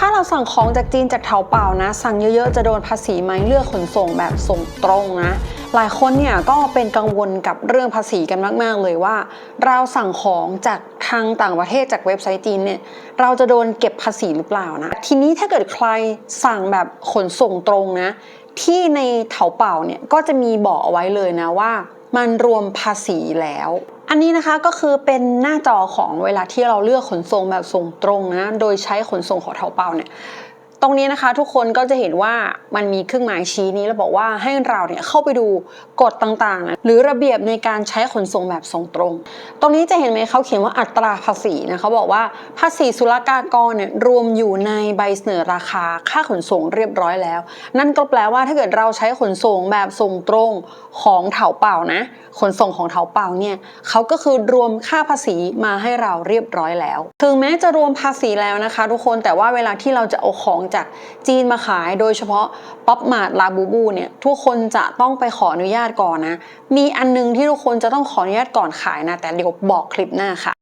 ถ้าเราสั่งของจากจีนจากเถาเป่านะ สั่งเยอะๆ จะโดนภาษีไหมเลือกขนส่งแบบส่งตรงนะ หลายคนเนี่ยก็เป็นกังวลกับเรื่องภาษีกันมาก ๆ เลยว่า เราสั่งของจากทางต่างประเทศจากเว็บไซต์จีนเนี่ยเราจะโดนเก็บภาษีหรือเปล่านะ ทีนี้ถ้าเกิดใครสั่งแบบขนส่งตรงนะ ที่ในเถาเป่าเนี่ยก็จะมีบอกเอาไว้เลยนะว่า มันรวมภาษีแล้ว อันนี้นะคะก็คือเป็นหน้าจอของเวลาที่เราเลือกขนส่งแบบส่งตรงนะ โดยใช้ขนส่งของเทาเปาเนี่ย ตรงนี้นะคะทุกคนก็จะเห็นว่ามันมีเครื่องหมายชี้นี้แล้วบอกว่าให้เราเนี่ยเข้าไปดูกฎต่างๆ หรือระเบียบในการใช้ขนส่งแบบส่งตรง ตรงนี้จะเห็นไหมเขาเขียนว่าอัตราภาษีนะเขาบอกว่าภาษีศุลกากรเนี่ยรวมอยู่ในใบเสนอราคาค่าขนส่งเรียบร้อยแล้ว นั่นก็แปลว่าถ้าเกิดเราใช้ขนส่งแบบส่งตรงของเถาเป่านะ ขนส่งของเถาเป่าเนี่ยเขาก็คือรวมค่าภาษีมาให้เราเรียบร้อยแล้ว ถึงแม้จะรวมภาษีแล้วนะคะ ทุกคนแต่ว่าเวลาที่เราจะเอาของจากจีนมาขายโดยเฉพาะป๊อปมาดลาบูบูเนี่ยทุกคนจะต้องไปขออนุญาตก่อนนะ มีอันนึงที่ทุกคนจะต้องขออนุญาตก่อนขายนะ แต่เดี๋ยวบอกคลิปหน้าค่ะ